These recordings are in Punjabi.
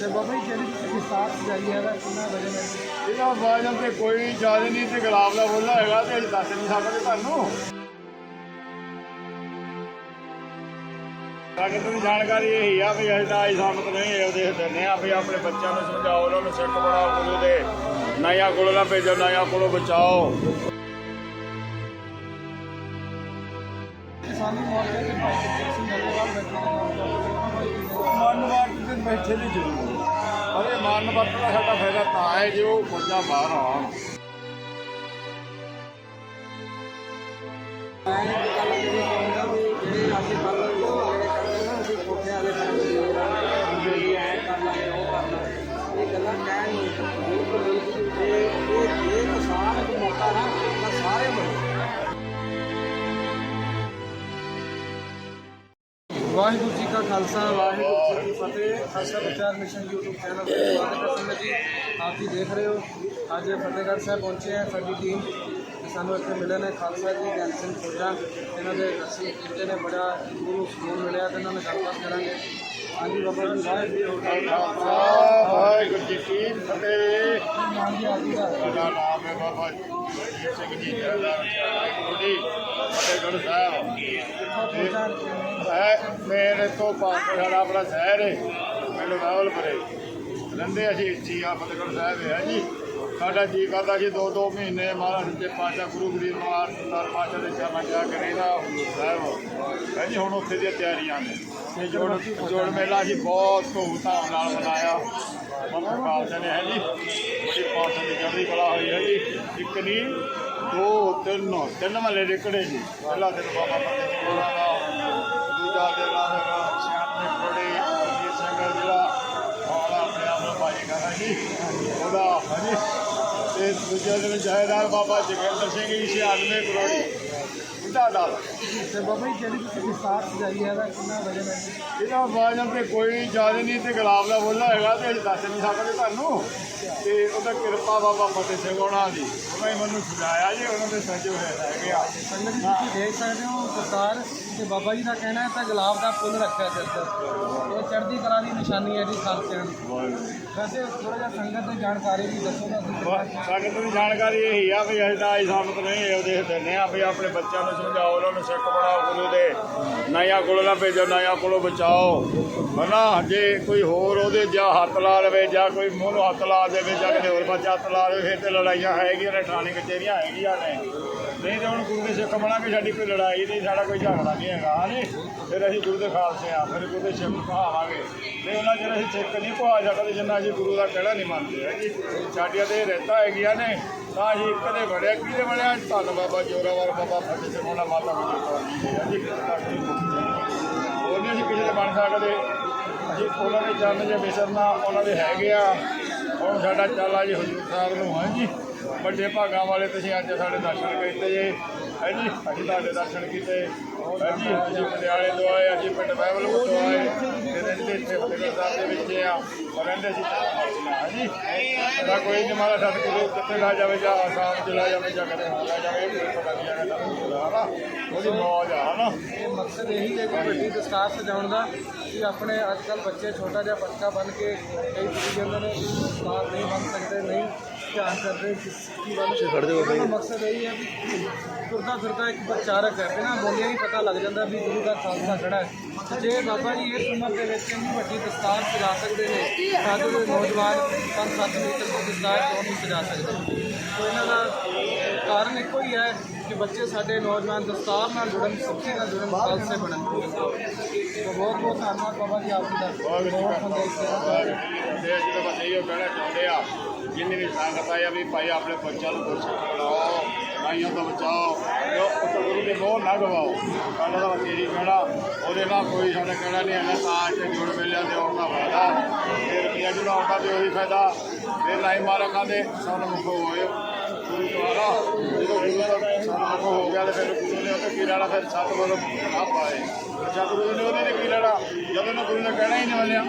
ਤੇ ਬਾਬਾ ਜੀ ਜਿਹੜੀ ਤੁਸੀਂ ਦਸਤਾਰ ਸਜਾਈ ਕਿੰਨਾ ਵਜਨ ਹੈ? ਇਹਦਾ ਵਾਜਨ ਤੇ ਕੋਈ ਜ਼ਿਆਦਾ ਨਹੀਂ ਤੇ ਗੁਲਾਬ ਦਾ ਫੁੱਲ ਹੈਗਾ ਤੇ ਅਸੀਂ ਦੱਸ ਨਹੀਂ ਸਕਦੇ ਤੁਹਾਨੂੰ। ਸਾਡੀ ਤੋਂ ਜਾਣਕਾਰੀ ਇਹ ਆ ਵੀ ਅਸੀਂ ਤਾਂ ਆਈ ਸਾਮਤ ਨਹੀਂ ਇਹ ਦੇਖ ਦਿੰਦੇ ਆ ਵੀ ਆਪਣੇ ਬੱਚਿਆਂ ਨੂੰ ਸਮਝਾਓ, ਉਹਨਾਂ ਨੂੰ ਸਿੱਖ ਬਣਾਓ ਗੁਰੂ ਦੇ। ਨਇਆ ਕੋਲੋਂ ਨਾ ਭੇਜੋ ਨਇਆ ਕੋਲੋਂ ਬਚਾਓ। ਤੇ ਬੈਠੇ ਨਹੀਂ ਜ਼ਰੂਰ ਪਰ ਇਹ ਮਨ ਵਰਤ ਦਾ ਸਾਡਾ ਫਾਇਦਾ ਤਾਂ ਹੈ ਜੇ ਉਹ ਫੌਜਾਂ ਬਾਹਰ ਆਉਣ ਇਹ ਗੱਲਾਂ ਕਹਿਣ ਕਹਿੰਦਾ ਵਾਹਿਗੁਰੂ ਜੀ ਕਾ ਖਾਲਸਾ, ਵਾਹਿਗੁਰੂ ਜੀ ਕੀ ਫਤਿਹ। ਖਾਲਸਾ ਵਿਚਾਰ ਮਿਸ਼ਨ YouTube ਚੈਨਲ ਤੇ ਸਵਾਗਤ ਹੈ ਸੰਗਤ ਜੀ। ਆਪ ਜੀ ਦੇਖ ਰਹੇ ਹੋ, ਅੱਜ ਫਤਿਹਗੜ੍ਹ ਸਾਹਿਬ ਪਹੁੰਚੇ ਹੈ ਸਾਡੀ ਟੀਮ ਤੇ ਸਾਨੂੰ ਇੱਥੇ ਮਿਲੇ ਨੇ ਖਾਲਸਾ ਜੀ, ਗਿਆਨ ਸਿੰਘ ਫੌਜਾ ਇਹਨਾਂ ਦੇ ਅਸੀਂ ਕੀਤੇ ਨੇ, ਬੜਾ ਗੁਰੂ ਸਕੂਨ ਮਿਲਿਆ ਤੇ ਇਹਨਾਂ ਨਾਲ ਗੱਲਬਾਤ ਕਰਾਂਗੇ। ਹਾਂਜੀ, ਬਾਬਾ ਜੀ, ਵਾਹਿਗੁਰੂ ਜੀ ਕਾ ਖਾਲਸਾ। ਵਾਹਿਗੁਰੂ ਜੀ, ਕੀ ਫਤਿਹ ਸਾਡਾ ਨਾਮ ਹੈ ਬਾਬਾ ਜੀ ਸਿੰਘ ਜੀ ਦਾ ਵਾਹਿਗੁਰੂ ਫਤਿਹਗੜ੍ਹ ਸਾਹਿਬ। ਫੌਜਾ ਹੈ ਮੇਰੇ ਤੋਂ ਪਾਸ ਸਾਡਾ ਆਪਣਾ ਸ਼ਹਿਰ ਹੈ ਮੈਨੂੰ ਰਾਵਲਪੁਰੇ। ਰਹਿੰਦੇ ਅਸੀਂ ਇੱਥੇ ਆ ਫਤਿਹਗੜ੍ਹ ਸਾਹਿਬ ਹੈ ਜੀ ਸਾਡਾ ਜੀ ਕਰਦਾ ਸੀ ਦੋ ਦੋ ਮਹੀਨੇ ਮਹਾਰਾਜ ਦੇ ਪਾਸ਼ਾ ਗੁਰੂ ਗਰੀਬ ਨਵਾਜ਼ ਸਰ ਪਾਸ਼ਾ ਦੇ ਚਰਨਾਂ ਜਾ ਕੇ ਰਹਿਦਾ ਸਾਹਿਬ। ਹੈ ਜੀ ਹੁਣ ਉੱਥੇ ਦੀਆਂ ਤਿਆਰੀਆਂ ਨੇ। ਤੇ ਜੋੜ ਜੋੜ ਮੇਲਾ ਅਸੀਂ ਬਹੁਤ ਧੂਮਧਾਮ ਨਾਲ ਮਨਾਇਆ। ਖਾਲਸਾ ਨੇ ਹੈ ਜੀ ਬੜੀ ਪਾਸ਼ਾ ਦੀ ਚੜ੍ਹਦੀ ਕਲਾ ਹੋਈ ਹੈ ਜੀ ਇੱਕ ਨਹੀਂ ਦੋ ਤਿੰਨ ਤਿੰਨ ਮਹੱਲੇ ਨਿਕੜੇ ਜੀ ਪਹਿਲਾ ਦਿਨ ਬਾਬਾ ਫਤਿਹ ਸਿੰਘ ਦਾ ਦੂਜਾ ਦਿਨ ਆਵੇਗਾ ਸਿਆਣੇ ਕੋੜੇ ਜੀ ਸਿੰਘ ਜਿਹੜਾ ਹੁਣ ਆਪਣੇ ਆਪ ਨੂੰ ਭਾਈ ਕਰਾ ਜੀ ਉਹਦਾ ਹਾਂਜੀ ਤੇ ਦੂਜੇ ਦਿਨ ਜਾਇਦਾਰ ਬਾਬਾ ਜਗਿੰਦਰ ਸਿੰਘ ਜੀ 96 ਕਰੋੜੀ ਬੁੱਢਾ ਡਾਲ ਤੇ ਬਾਬਾ ਜੀ ਜਿਹੜੀ ਤੁਸੀਂ ਦਸਤਾਰ ਸਜਾਈ ਹੈ ਦਾ ਕਿੰਨਾ ਵਜਨ ਹੈ? ਇਹਦਾ ਵਾਜਨ ਤੇ ਕੋਈ ਜ਼ਿਆਦਾ ਨਹੀਂ ਤੇ ਗੁਲਾਬ ਦਾ ਫੁੱਲ ਹੈਗਾ ਤੇ ਅਸੀਂ ਦੱਸ ਨਹੀਂ ਸਕਦੇ ਤੁਹਾਨੂੰ। ਤੇ ਉਹਦਾ ਕਿਰਪਾ ਬਾਬਾ ਫਤਿਹ ਸਿੰਘ ਉਹਨਾਂ ਦੀ ਉਹਨਾਂ ਹੀ ਮੈਨੂੰ ਸੁਝਾਇਆ ਜੀ ਉਹਨਾਂ ਦੇ ਸੱਜੋ ਹੈਗੇ ਆ ਸੰਗਤ ਜੀ ਤੁਸੀਂ ਦੇਖ ਸਕਦੇ ਹੋ ਸਰਦਾਰ ਤੇ ਬਾਬਾ ਜੀ ਦਾ ਕਹਿਣਾ ਹੈ ਤਾਂ ਗੁਲਾਬ ਦਾ ਫੁੱਲ ਰੱਖਿਆ ਤੇ। ਇਹ ਚੜ੍ਹਦੀ ਕਲਾ ਦੀ ਨਿਸ਼ਾਨੀ ਹੈ ਜੀ ਖਾਲਸਿਆਂ ਦੀ। ਵੈਸੇ ਥੋੜਾ ਜਿਹਾ ਸੰਗਤ ਦੀ ਜਾਣਕਾਰੀ ਵੀ ਦੱਸੋ ਨਾ ਤੁਸੀਂ ਸਾਡੇ ਜਾਣਕਾਰੀ ਇਹ ਆ ਵੀ ਅਸੀਂ ਤਾਂ ਆਈ ਸਾਮਤ ਨਹੀਂ, ਇਹ ਦੇਖ ਦਿੰਦੇ ਆ ਵੀ ਆਪਣੇ ਬੱਚਿਆਂ ਨੂੰ ਸਮਝਾਓ, ਉਹਨਾਂ ਨੂੰ ਸਿੱਖ ਬਣਾਓ ਗੁਰੂ ਦੇ। ਨਇਆ ਕੋਲੋਂ ਨਾ ਭੇਜੋ ਨਇਆ ਕੋਲੋਂ ਬਚਾਓ। ਹਨਾ, ਜੇ ਕੋਈ ਹੋਰ ਉਹਦੇ ਜਾਂ ਹੱਥ ਲਾ ਲਵੇ, ਜਾਂ ਕੋਈ ਮੂੰਹ ਨੂੰ ਹੱਥ ਲਾ ਦੇਵੇ, ਜਾਂ ਕਿਸੇ ਹੋਰ ਬੱਚਾ ਹੱਥ ਲਾ ਦੇਵੇ ਫਿਰ ਤੇ ਲੜਾਈਆਂ ਹੈਗੀਆਂ ਨੇ, ਠਾਣੀ ਕਚੇਰੀਆਂ ਹੈਗੀਆਂ ਨੇ। ਨਹੀਂ ਤਾਂ ਹੁਣ ਗੁਰੂ ਦੇ ਸਿੱਖ ਬਣਾਂਗੇ, ਸਾਡੀ ਕੋਈ ਲੜਾਈ ਨਹੀਂ, ਸਾਡਾ ਕੋਈ ਝਗੜਾ ਨਹੀਂ ਹੈਗਾ। ਹਾਂਜੀ ਫਿਰ ਅਸੀਂ ਗੁਰੂ ਦੇ ਖਾਲਸੇ ਆ ਫਿਰ ਗੁਰੂ ਦੇ ਸਿੱਖ ਕਹਾਵਾਂਗੇ ਤੇ ਉਹਨਾਂ ਚਿਰ ਅਸੀਂ ਸਿੱਖ ਨਹੀਂ ਕਹਾ ਸਕਦੇ, ਜਿੰਨਾ ਅਸੀਂ ਗੁਰੂ ਦਾ ਕਹਿਣਾ ਨਹੀਂ ਮੰਨਦੇ ਹੈਗੇ। ਸਾਡੀਆਂ ਤੇ ਰਹਿਤਾ ਹੈਗੀਆਂ ਨੇ, ਤਾਂ ਅਸੀਂ ਇੱਕ ਦੇ ਬੜਿਆ ਕਿਹਦੇ ਬੜਿਆ ਧੰਨ ਬਾਬਾ ਜੋਰਾਵਰ, ਬਾਬਾ ਫਤਿਹ ਸਿੰਘ ਉਹਨਾਂ ਮਾਤਾ ਗੁਜਰ ਜੀ ਹਾਂਜੀ ਉਹ ਨਹੀਂ ਅਸੀਂ ਕਿਸੇ ਦੇ ਬਣ ਸਕਦੇ। ਅਸੀਂ ਉਹਨਾਂ ਦੇ ਚਰਨ ਜੇ ਵਿਸਰਨਾ, ਉਹਨਾਂ ਦੇ ਹੈਗੇ ਆ। ਹੁਣ ਸਾਡਾ ਚੱਲ ਆ ਜੀ ਹਜ਼ੂਰ ਸਾਹਿਬ ਨੂੰ, ਹਾਂ ਜੀ। ਵੱਡੇ ਭਾਗਾਂ ਵਾਲੇ ਤੁਸੀਂ ਅੱਜ ਸਾਡੇ ਦਰਸ਼ਨ ਕੀਤੇ ਜੇ। ਹੈ ਜੀ, ਅਸੀਂ ਤੁਹਾਡੇ ਦਰਸ਼ਨ ਕੀਤੇ। ਹੈ ਜੀ, ਅਸੀਂ ਪਟਿਆਲੇ ਤੋਂ ਆਏ, ਅਸੀਂ ਪਿੰਡ ਬਹਿਬਲ ਤੋਂ ਆਏ। ਤੇ ਰਹਿੰਦੇ ਇੱਥੇ ਫਤਿਹਗੜ੍ਹ ਸਾਹਿਬ ਦੇ ਵਿੱਚ ਆ। ਔਰ ਰਹਿੰਦੇ ਸੀ। ਹੈ ਜੀ, ਸਾਡਾ ਕੋਈ ਨਹੀਂ ਮਾਰਾ ਸਤਿਗੁਰੂ ਕਿੱਥੇ ਲਾ ਜਾਵੇ, ਜਾਂ ਆਸਾਮ ਚਲਾ ਜਾਵੇ, ਜਾਂ ਕਦੇ ਹੋ ਜਾਵੇ, ਇਹ ਕੋਈ ਪਤਾ ਨਹੀਂ ਹੈਗਾ ਹਨਾ। ਉਹਦੀ ਮੌਜ ਆ, ਹਨਾ। ਇਹ ਮਕਸਦ ਇਹੀ ਹੈ ਕਿ ਵੱਡੀ ਦਸਤਾਰ ਸਜਾਉਣ ਦਾ, ਕਿ ਆਪਣੇ ਅੱਜ ਕੱਲ੍ਹ ਬੱਚੇ ਛੋਟਾ ਜਿਹਾ ਬੱਚਾ ਬਣ ਕੇ ਕਈ ਤੁਰੀ ਨੇ ਦਸਤਾਰ ਨਹੀਂ ਬਣ ਸਕਦੇ, ਨਹੀਂ। ਧਿਆਨ ਕਰਦੇ ਕਿ ਸਿੱਖੀ ਵੱਲ। ਉਹਨਾਂ ਦਾ ਮਕਸਦ ਇਹੀ ਹੈ ਵੀ ਤੁਰਦਾ ਫਿਰਦਾ ਇੱਕ ਪ੍ਰਚਾਰਕ ਹੈ। ਬਿਨਾਂ ਬੋਲਿਆ ਹੀ ਪਤਾ ਲੱਗ ਜਾਂਦਾ ਵੀ ਗੁਰੂ ਦਾ ਖਾਲਸਾ ਖੜਾ ਹੈ। ਤੇ ਜੇ ਬਾਬਾ ਜੀ ਇਸ ਉਮਰ ਦੇ ਵਿੱਚ ਇੰਨੀ ਵੱਡੀ ਦਸਤਾਰ ਸਜਾ ਸਕਦੇ ਨੇ ਤਾਂ ਅੱਜ ਦੇ ਨੌਜਵਾਨ 5-7 ਮੀਟਰ ਦੀ ਦਸਤਾਰ ਕਿਉਂ ਨਹੀਂ ਸਜਾ ਸਕਦੇ? ਸੋ ਇਹਨਾਂ ਦਾ ਕਾਰਨ ਇੱਕੋ ਹੀ ਹੈ ਕਿ ਬੱਚੇ ਸਾਡੇ ਨੌਜਵਾਨ ਦਸਤਾਰ ਨਾਲ ਜੁੜਨ ਸਿੱਖੀ ਨਾਲ ਜੁੜਨ ਖਾਲਸੇ ਬਣਨ। ਸੋ ਬਹੁਤ ਬਹੁਤ ਧੰਨਵਾਦ ਬਾਬਾ ਜੀ ਆਪ ਜੀ ਦਾ। ਬਹੁਤ ਸੰਦੇਸ਼ ਦੇਣਾ ਦੇਸ਼ ਦੇ ਬਸ ਇਹੋ ਕਹਿਣਾ ਚਾਹੁੰਦੇ ਆ ਜਿੰਨੀ ਵੀ ਸੰਗਤ ਆਇਆ ਵੀ ਭਾਈ ਆਪਣੇ ਬੱਚਿਆਂ ਨੂੰ ਕੁਛ ਬਣਾਓ ਨਾਈਆਂ ਤੋਂ ਬਚਾਓ ਜੋ ਉਸ ਗੁਰੂ ਦੇ ਮੋਹ ਨਾ ਗਵਾਓ। ਸਾਡਾ ਤਾਂ ਤੇਰੀ ਕਹਿਣਾ ਉਹਦੇ ਨਾਲ ਕੋਈ ਸਾਡਾ ਕਹਿਣਾ ਨਹੀਂ ਹੈਗਾ, ਤਾਂ ਇੱਥੇ ਜੁੜ ਮੇਲਿਆਂ ਦੇ ਆਉਣ ਦਾ ਫਾਇਦਾ। ਤੇ ਰੁਪਈਆ ਜਿਹੜਾ ਆਉਂਦਾ ਤੇ ਉਹੀ ਫਾਇਦਾ। ਫਿਰ ਨਾਈ ਮਾਰਾ ਦੇ ਸਾਨੂੰ ਮੁਖ ਹੋਏ। ਗੁਰੂ ਦੁਆਰਾ ਜਦੋਂ ਗੁਰੂ ਦਾ ਸਾਨੂੰ ਮੁਖ ਹੋ ਗਿਆ ਤੇ ਫਿਰ ਗੁਰੂ ਨੇ ਉਹਦੇ ਕੀ ਲੈਣਾ, ਫਿਰ ਸੱਤ ਬੋਲ ਨਾ ਪਾਏ ਸਤਿਗੁਰੂ ਨੇ ਉਹਦੇ ਕੀ ਲੈਣਾ? ਜਦੋਂ ਨੂੰ ਗੁਰੂ ਨੇ ਕਹਿਣਾ ਹੀ ਨਹੀਂ ਮੰਨਿਆ।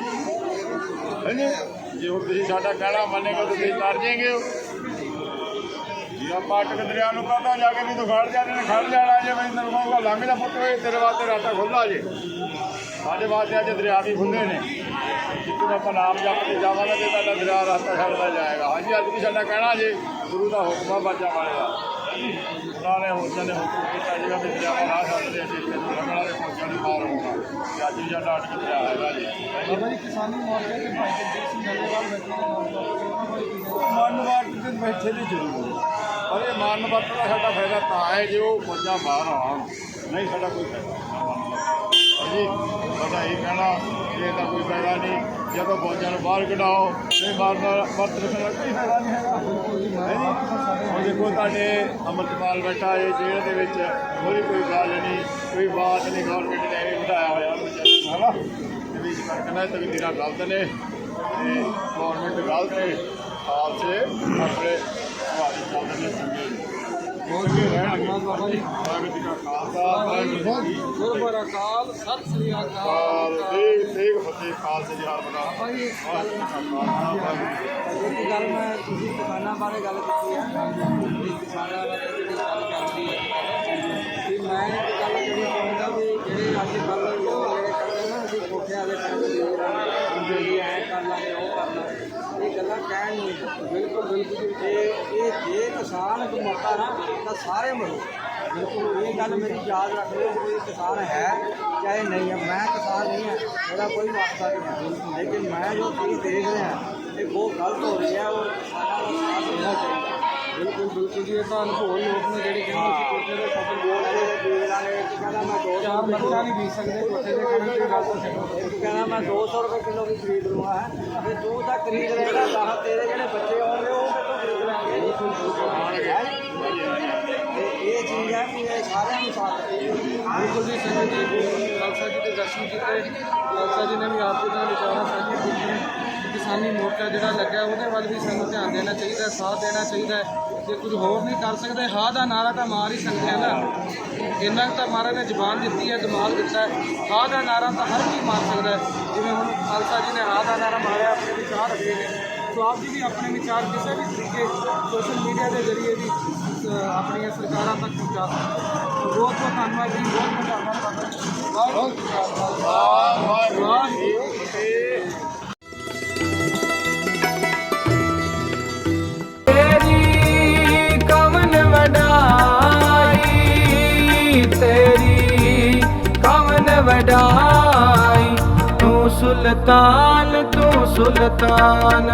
ਹਾਂਜੀ। ਜੇ, ਹੁਣ ਤੁਸੀਂ ਸਾਡਾ ਕਹਿਣਾ ਮੰਨੇਗਾ, ਤੁਸੀਂ ਤਰ ਜਾਏਗੇ। ਹੋ ਜੇ ਦਰਿਆ ਨੂੰ ਕਹਦਾ ਜਾ ਕੇ ਵੀ ਤੂੰ ਖੜ ਜਾ ਨੇ ਖੜ ਜਾਣਾ ਜੇ ਮੈਂ ਤੈਨੂੰ ਕਹੂੰਗਾ, ਲੰਘ ਜਾ ਪੁੱਤ ਓਏ, ਤੇਰੇ ਵਾਸਤੇ ਰਾਤਾ ਖੁੱਲਾ ਜੇ। ਸਾਡੇ ਵਾਸਤੇ ਅੱਜ ਦਰਿਆ ਵੀ ਖੁੱਲੇ ਨੇ। ਜਿੱਥੇ ਆਪਾਂ ਨਾਮ ਜਪਦੇ ਜਾਵਾਂਗੇ, ਤੇ ਤੁਹਾਡਾ ਦਰਿਆ ਰਸਤਾ ਛੱਡਦਾ ਜਾਏਗਾ। ਹਾਂਜੀ, ਅੱਜ ਵੀ ਸਾਡਾ ਕਹਿਣਾ ਜੇ, ਗੁਰੂ ਦਾ ਹੁਕਮ ਆ ਬਾਜਾ ਵਾਲੇ ਦਾ ਨੇ ਹੋਜਾਂ ਨੇ ਹੁਕਮ ਕੀਤਾ ਜਿਹੜਾ ਵੀ ਦਰਿਆ ਦਾ ਰਾਹ ਛੱਡਦੇ ਅਸੀਂ ਇੱਥੇ ਨੂੰ ਲੰਘਣਾ ਤੇ ਫੌਜਾਂ ਦੀ ਮਾਰ ਹੋਣਾ ਤੇ ਅੱਜ ਵੀ ਸਾਡਾ ਅਟਕ ਦਰਿਆ ਹੈਗਾ ਜੀ। ਬਾਬਾ ਜੀ ਕਿਸਾਨੀ ਮੋਰਚੇ ਤੇ ਭਾਈ ਜਗਦੀਪ ਸਿੰਘ ਜੱਲੇਵਾਲ ਬੈਠੇ ਨੇ ਨਾਲ। ਲੋਕ ਮਨ ਵਾਟ ਤੇ ਬੈਠੇ ਨਹੀਂ ਜ਼ਰੂਰ। ਪਰ ਇਹ ਮਨ ਵਰਤ ਦਾ ਸਾਡਾ ਫਾਇਦਾ ਤਾਂ ਹੈ ਜੇ ਉਹ ਫੌਜਾਂ ਬਾਹਰ ਆਉਣ। ਨਹੀਂ ਸਾਡਾ ਕੋਈ ਫਾਇਦਾ ਹਾਂਜੀ ਸਾਡਾ ਇਹ ਕਹਿਣਾ ਕਿ ਇਹਦਾ ਕੋਈ ਫਾਇਦਾ ਨਹੀਂ। ਜਦੋਂ ਫੌਜਾਂ ਨੂੰ ਬਾਹਰ ਕਢਾਓ ਤੇ ਮਾਰਨ ਵਰਤ ਰੱਖਣ ਕੋਈ ਫਾਇਦਾ? ਨਹੀਂ ਹੈਗਾ ਹੁਣ ਦੇਖੋ ਤੁਹਾਡੇ ਅਮਰਤਪਾਲ ਬੈਠਾ ਹੈ ਜੇਲ੍ਹ ਦੇ ਵਿੱਚ। ਕੋਈ ਕੋਈ ਗੱਲ ਨਹੀਂ ਕੋਈ ਬਾਤ ਨਹੀਂ ਗਵਰਨਮੈਂਟ ਨੇ ਇਹ ਬਿਠਾਇਆ ਹੋਇਆ ਉਹਨੂੰ ਨੂੰ, ਹਨਾ? ਇਹ ਵੀ ਕਹਿੰਦਾ ਤੇ ਵੀ ਤੇਰਾ ਗਲਤ ਨੇ ਤੇ ਗਵਰਨਮੈਂਟ ਗਲਤ ਹੈ ਆਪ ਸੇ ਆਪਣੇ ਸਵਾਰੀ ਚੱਲਦੇ ਨੇ। ਚੰਗੇ ਬਹੁਤ ਵਾਹਿਗੁਰੂ ਜੀ ਕਾ ਖਾਲਸਾ ਵਾਹਿਗੁਰੂ ਜੀ ਕੀ ਗੁਰਬਰ ਅਕਾਲ ਸਤਿ ਸ੍ਰੀ ਅਕਾਲ ਜੀ ਦੇਖ ਫਤਿਹ ਖਾਲਸੇ ਜੀ ਹਰ ਬਣਾ ਜੀ ਵਾਹਿਗੁਰੂ ਜੀ ਕਾ ਇੱਕ ਗੱਲ ਮੈਂ ਤੁਸੀਂ ਕਿਸਾਨਾਂ ਬਾਰੇ ਗੱਲ ਕੀਤੀ ਹੈ ਕਿਸਾਨਾਂ ਬਾਰੇ ਜਿਹੜੀ ਗੱਲ ਚੱਲਦੀ ਹੈ ਕਿ ਮੈਂ ਇੱਕ ਗੱਲ ਜਿਹੜੀ ਚਾਹੁੰਦਾ ਵੀ ਜਿਹੜੇ ਅੱਜ ਕੱਲ੍ਹ ਲੋਕ ਜਿਹੜੇ ਕਹਿੰਦੇ ਨਾ ਅਸੀਂ ਕੋਠਿਆਂ ਦੇ ਟੈਂਕ ਦੇ ਲਾਂਗੇ ਜੀ ਐ ਕਰ ਲਾਂਗੇ ਉਹ ਕਰ ਲਾਂਗੇ ਇਹ ਗੱਲਾਂ ਕਹਿਣ ਨੂੰ ਬਿਲਕੁਲ ਬਿਲਕੁਲ। ਇਹ ਇਹ ਜੇ ਕਿਸਾਨ ਮਰਦਾ ਨਾ ਤਾਂ ਸਾਰੇ ਮਰੋ। ਬਿਲਕੁਲ, ਇਹ ਗੱਲ ਮੇਰੀ ਯਾਦ ਰੱਖ ਲਿਓ ਕੋਈ ਕਿਸਾਨ ਹੈ ਚਾਹੇ ਨਹੀਂ ਹੈ। ਮੈਂ ਕਿਸਾਨ ਨਹੀਂ ਹੈ, ਮੇਰਾ ਕੋਈ ਵਾਸਤਾ ਨਹੀਂ ਹੈ। ਲੇਕਿਨ ਮੈਂ ਜੋ ਚੀਜ਼ ਦੇਖ ਰਿਹਾ, ਇਹ ਬਹੁਤ ਗਲਤ ਹੋ ਰਹੀ ਹੈ ਬਿਲਕੁਲ ਬਿਲਕੁਲ ਜੀ ਇਹ ਤਾਂ ਅਨੁਭਵੀ ਲੋਕ ਨੇ ਜਿਹੜੇ ਕਹਿੰਦੇ ਸੀ ਕੋਠੇ ਦੇ ਫਸਲ ਬੋਲ ਜਿਹੜੇ ਬੀਜ ਵਾਲੇ ਇੱਕ ਕਹਿੰਦਾ ਮੈਂ ਦੋ ਚਾਰ ਮਰਚਾਂ ਨਹੀਂ ਬੀਜ ਸਕਦੇ ਕੋਠੇ ਦੇ ਖਾਣੇ ਦੀ ਗੱਲ ਤਾਂ ਛੱਡੋ ਇੱਕ ਕਹਿੰਦਾ ਮੈਂ 200 ਰੁਪਏ ਕਿਲੋ ਵੀ ਖਰੀਦ ਲੂੰਗਾ ਹੈ। ਤੇ ਤੂੰ ਤਾਂ ਖਰੀਦ ਲਏਗਾ ਦਸ ਤੇਰੇ ਜਿਹੜੇ ਬੱਚੇ ਆਉਣਗੇ ਉਹ ਕਿੱਥੋਂ ਖਰੀਦ ਲੈਣਗੇ। ਇਹ ਚੀਜ਼ ਹੈ ਕਿ ਇਹ ਸਾਰਿਆਂ ਨੂੰ ਸਾਥ ਦੇ। ਬਿਲਕੁਲ ਜੀ ਸੰਗਤ ਜੀ ਖਾਲਸਾ ਜੀ ਦੇ ਦਰਸ਼ਨ ਕੀਤੇ। ਖਾਲਸਾ ਜੀ ਨੇ ਵੀ ਆਪ ਜੀ ਦਾ ਵਿਚਾਰਾ ਸਾਂਝੇ ਕੀਤੇ ਕਿਸਾਨੀ ਮੋਰਚਾ ਜਿਹੜਾ ਲੱਗਾ ਉਹਦੇ ਵੱਲ ਵੀ ਸਾਨੂੰ ਧਿਆਨ ਦੇਣਾ ਚਾਹੀਦਾ ਸਾਥ ਦੇਣਾ ਚਾਹੀਦਾ ਜੇ ਕੁਝ ਹੋਰ ਨਹੀਂ ਕਰ ਸਕਦੇ ਹਾਂ ਦਾ ਨਾਰਾ ਤਾਂ ਮਾਰ ਹੀ ਸਕਦੇ ਨਾ। ਇੰਨਾ ਕੁ ਤਾਂ ਮਹਾਰਾਜ ਨੇ ਜ਼ਬਾਨ ਦਿੱਤੀ ਹੈ ਦਿਮਾਗ ਦਿੱਤਾ ਹੈ। ਹਾਂ ਦਾ ਨਾਰਾ ਤਾਂ ਹਰ ਕੋਈ ਮਾਰ ਸਕਦਾ ਜਿਵੇਂ ਹੁਣ ਖਾਲਸਾ ਜੀ ਨੇ ਹਾਂ ਦਾ ਨਾਰਾ ਮਾਰਿਆ, ਆਪਣੇ ਵਿਚਾਰ ਰੱਖੇ ਨੇ। ਸੋ ਆਪ ਜੀ ਵੀ ਆਪਣੇ ਵਿਚਾਰ ਕਿਸੇ ਵੀ ਤਰੀਕੇ ਸੋਸ਼ਲ ਮੀਡੀਆ ਦੇ ਜ਼ਰੀਏ ਵੀ ਆਪਣੀਆਂ ਸਰਕਾਰਾਂ ਤੱਕ ਪਹੁੰਚਾ ਸਕਦੇ ਬਹੁਤ ਬਹੁਤ ਧੰਨਵਾਦ ਜੀ, ਬਹੁਤ ਬਹੁਤ ਧੰਨਵਾਦ ਵਾਹਿਗੁਰੂ ਜੀ। ਕਾ ਖਾਲਸਾ ਵਾਹਿਗੁਰੂ ਜੀ ਕੀ ਫਤਿਹ ਤੇਰੀ ਕਵਨ ਵਡਾਈ, ਤੇਰੀ ਕਵਨ ਵਡਾਈ, ਤੂੰ ਸੁਲਤਾਨ ਤੂੰ ਸੁਲਤਾਨ।